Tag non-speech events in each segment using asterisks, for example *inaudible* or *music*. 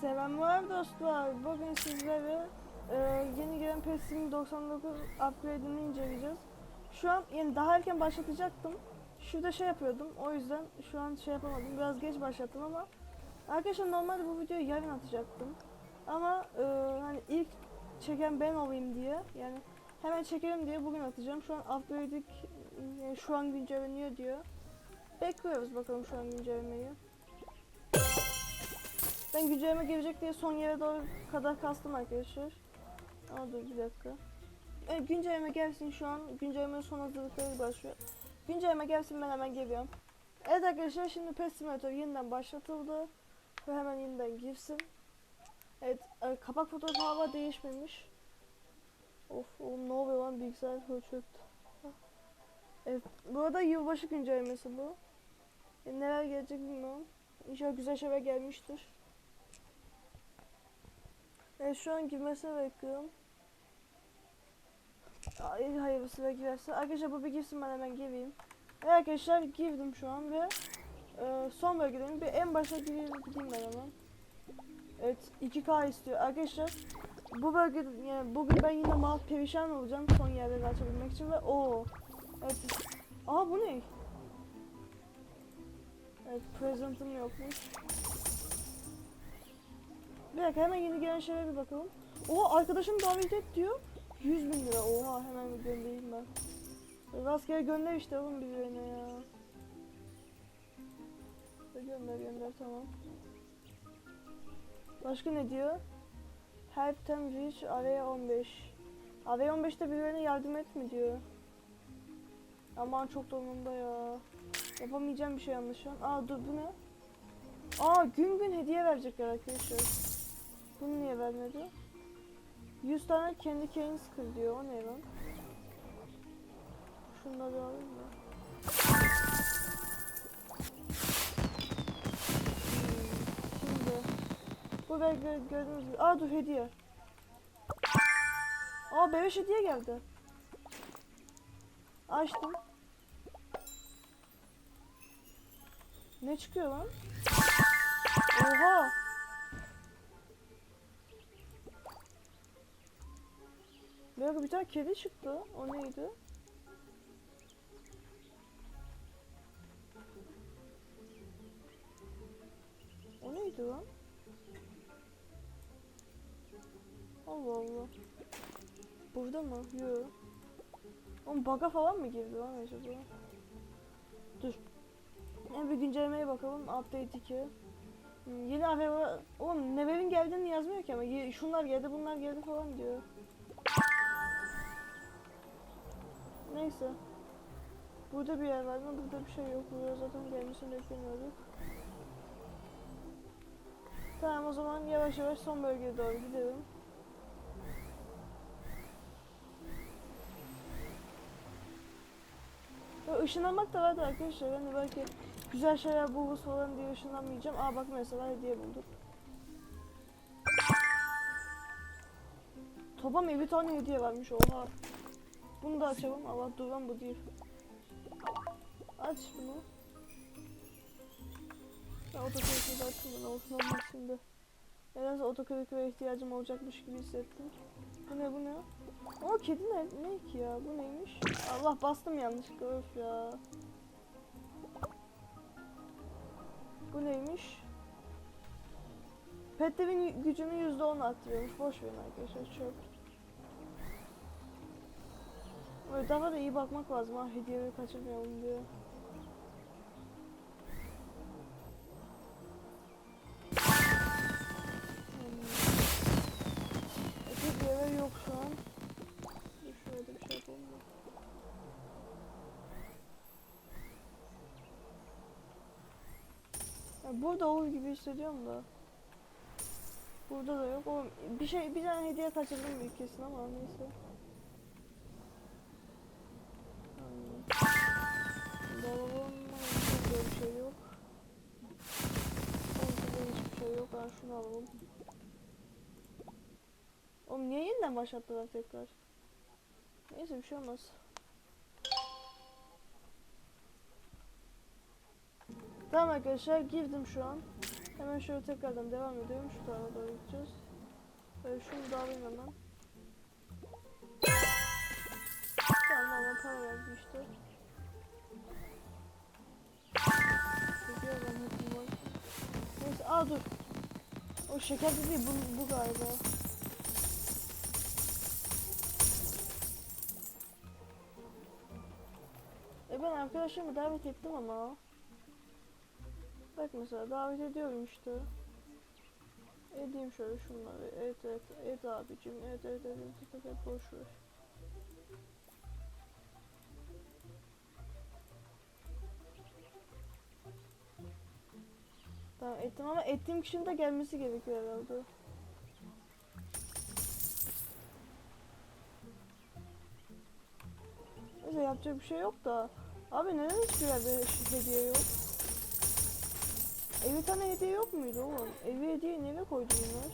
Selamlar dostlar. Bugün sizlere e, yeni gelen PES'in 99 upgrade'ini inceleyeceğiz. Şu an yani daha erken başlatacaktım. Şurada şey yapıyordum. O yüzden şu an şey yapamadım. Biraz geç başlattım ama arkadaşlar normalde bu videoyu yarın atacaktım. Ama e, hani ilk çeken ben olayım diye yani hemen çekelim diye bugün atacağım. Şu an upgrade'lik yani şu an güncelleniyor diyor. Bekliyoruz bakalım şu an güncellemeyi. Ben güncelleme gelecek diye son yere doğru kadar kastım arkadaşlar. Ama dur bir dakika. Evet, güncelleme gelsin şu an. Güncelleme son hazırlıkları başlıyor. Güncelleme gelsin ben hemen geliyorum. Evet arkadaşlar şimdi PES yeniden başlatıldı. Ve hemen yeniden girsin. Evet e, kapak fotoğrafı hala değişmemiş. Of oğlum ne oluyor lan bilgisayar çöktü. Evet bu arada yılbaşı güncellemesi bu. E, neler gelecek bilmiyorum. İnşallah güzel şeyler gelmiştir. Evet şu an girmesine bekliyorum. Ay, hayırlısı ve girerse. Arkadaşlar bu bir girsin ben hemen gireyim. Evet arkadaşlar girdim şu an ve e, son bölgedeyim. Bir en başa gireyim, gideyim ben hemen. Evet 2K istiyor. Arkadaşlar bu bölgede yani bugün ben yine mal perişan olacağım son yerleri açabilmek için ve o Evet. Aa bu ne? Evet present'ım yokmuş. Bir dakika hemen yeni gelen şeylere bir bakalım. Oha arkadaşım davet et diyor. 100 bin lira. Oha hemen bir göndereyim ben. Rastgele gönder işte oğlum birilerine ya. Gönder gönder tamam. Başka ne diyor? Help them reach area 15. Area 15'te birilerine yardım et mi diyor. Aman çok donumda ya. Yapamayacağım bir şey yanlış an. Aa dur bu ne? Aa gün gün hediye verecekler arkadaşlar. Bunu niye vermedi? 100 tane kendi canes kır diyor. O ne lan? Şunları alayım mı? Hmm, Şimdi bu da gö- gördüğünüz gibi. Aa dur hediye. Aa beleş hediye geldi. Açtım. Ne çıkıyor lan? Oha! Bir bir tane kedi çıktı. O neydi? O neydi lan? Allah Allah. Burada mı? Yok. Oğlum bug'a falan mı girdi lan acaba? Dur. En bir güncellemeye bakalım. Update 2. Yeni araba... Oğlum nelerin geldiğini yazmıyor ki ama şunlar geldi bunlar geldi falan diyor. Neyse. Burada bir yer var mı? Burada bir şey yok. Buraya zaten gelmesini beklemiyorduk. Tamam o zaman yavaş yavaş son bölgeye doğru gidelim. Işınlanmak da vardı arkadaşlar. Hani belki güzel şeyler buluruz falan diye ışınlanmayacağım. Aa bak mesela hediye bulduk. Toplam 50 tane hediye varmış oha. Bunu da açalım. Allah dur bu değil. Aç bunu. Ben otokürükü de açtım ben olsun olmaz şimdi. Nedense otokürüklere ihtiyacım olacakmış gibi hissettim. Bu ne bu ne? O kedi ne, ne ki ya? Bu neymiş? Allah bastım yanlışlıkla öf ya. Bu neymiş? Petlerin gücünü yüzde on arttırıyormuş. Boş verin arkadaşlar çöp. Böyle daha da iyi bakmak lazım ha hediyeleri kaçırmayalım diye. Yok şu an. Dur şöyle bir şey yapalım. Ya burada olur gibi hissediyorum da. Burada da yok. Oğlum bir şey bir tane hediye kaçırdım büyük kesin ama neyse. Hmm. Dolabım burada bir şey yok. Hiçbir şey yok. Ben şunu alalım. Oğlum niye yeniden başlattılar tekrar? Neyse bir şey olmaz. Tamam arkadaşlar girdim şu an. Hemen şöyle tekrardan devam ediyorum. Şu tarafa doğru gideceğiz. Böyle şunu da alayım hemen. Tamam ama para verdim işte. Neyse aa dur. O şeker de değil bu, bu galiba. Ben arkadaşlarımı davet ettim ama. Bak mesela davet ediyorum işte. Edeyim şöyle şunları. Evet evet evet abicim. Evet evet evet evet, evet, evet boş ver. Tamam ettim ama ettiğim kişinin de gelmesi gerekiyor herhalde. Neyse yapacak bir şey yok da. Abi neden hiçbir yerde hediye yok? Evi tane hediye yok muydu oğlum? Evi hediye nereye koydu bunlar?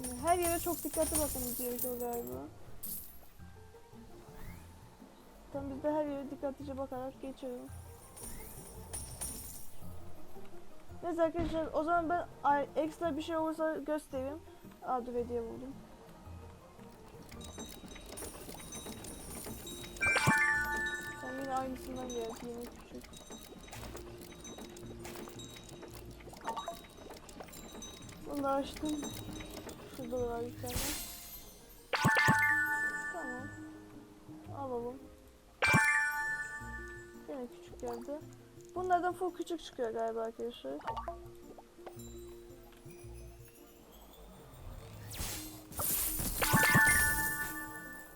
Yani Her yere çok dikkatli bakmamız gerekiyor galiba. Tam biz de her yere dikkatlice bakarak geçelim. Neyse arkadaşlar o zaman ben ekstra bir şey olursa göstereyim. Aa dur hediye buldum. Geldi yine küçük. Bunu da açtım. Şurada da var tane. Tamam. Alalım. Yine küçük geldi. Bunlardan full küçük çıkıyor galiba arkadaşlar.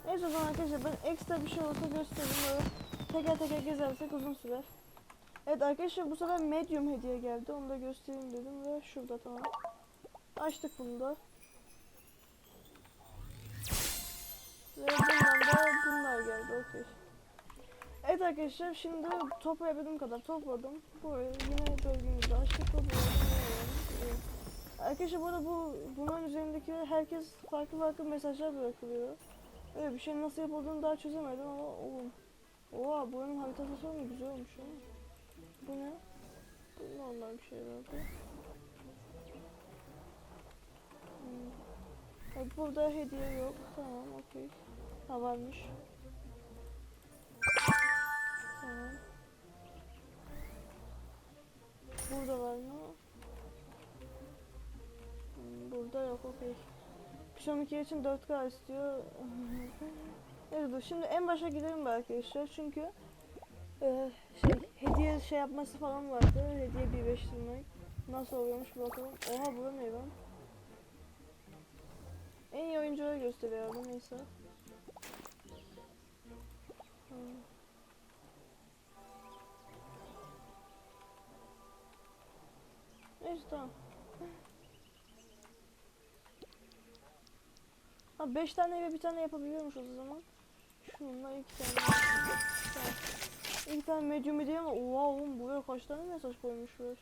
Neyse o zaman arkadaşlar ben ekstra bir şey olsa göstereyim. Teker teker gezersek uzun sürer. Evet arkadaşlar bu sefer medium hediye geldi. Onu da göstereyim dedim ve şurada tamam. Açtık bunu da. Ve bundan da bunlar geldi okey. Evet arkadaşlar şimdi toplayabildiğim kadar topladım. Burayı yine bölgemizde açtık. Arkadaşlar bu arada bu bunların üzerindeki herkes farklı farklı mesajlar bırakılıyor. Öyle bir şey nasıl yapıldığını daha çözemedim ama oğlum. Oha buranın haritası sonra güzel olmuş ha. Bu ne? Bu normal bir şey herhalde. Hmm. Evet, burada hediye yok. Tamam okey. Ha varmış. Tamam. Burada var mı? Hmm, Burada yok okey. Son iki için 4K istiyor. *laughs* evet dur şimdi en başa gidelim arkadaşlar çünkü e, şey hediye şey yapması falan vardı. Hediye birleştirmek. Nasıl oluyormuş bakalım. Oha bu ne lan? En iyi oyuncuları gösteriyor abi neyse. Hmm. Neyse tamam. Ha 5 tane ve bir tane yapabiliyormuş o zaman. Şununla iki tane. İki tane medium hediye ama oha oğlum buraya kaç tane mesaj koymuşlar.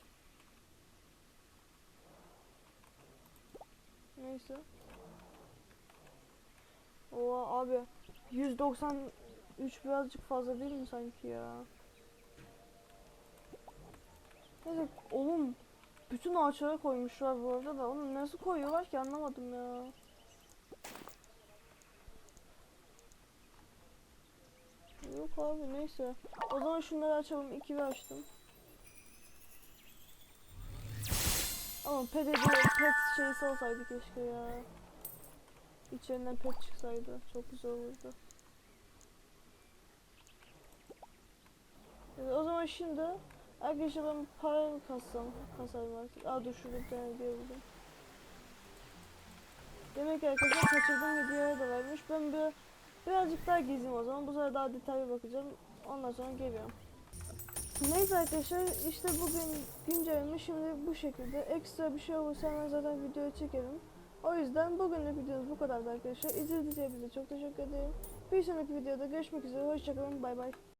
Neyse. Oha abi 193 birazcık fazla değil mi sanki ya? Neyse oğlum bütün ağaçlara koymuşlar bu arada da onu nasıl koyuyorlar ki anlamadım ya. Yok abi neyse. O zaman şunları açalım. İki ve açtım. Ama pet, hediye- pet şeysi olsaydı keşke ya. İçerinden pet çıksaydı. Çok güzel olurdu. Evet, o zaman şimdi arkadaşlar ben para kassam kasarım artık. Aa dur şurada bir tane hediye. Demek ki arkadaşlar kaçırdığım videoya da varmış. Ben bir birazcık daha gezeyim o zaman. Bu sefer daha detaylı bakacağım. Ondan sonra geliyorum. Neyse arkadaşlar işte bugün güncelleme şimdi bu şekilde. Ekstra bir şey olursa hemen zaten videoya çekerim. O yüzden bugünlük videomuz bu kadardı arkadaşlar. İzlediğiniz için çok teşekkür ederim. Bir sonraki videoda görüşmek üzere. Hoşçakalın. Bay bay.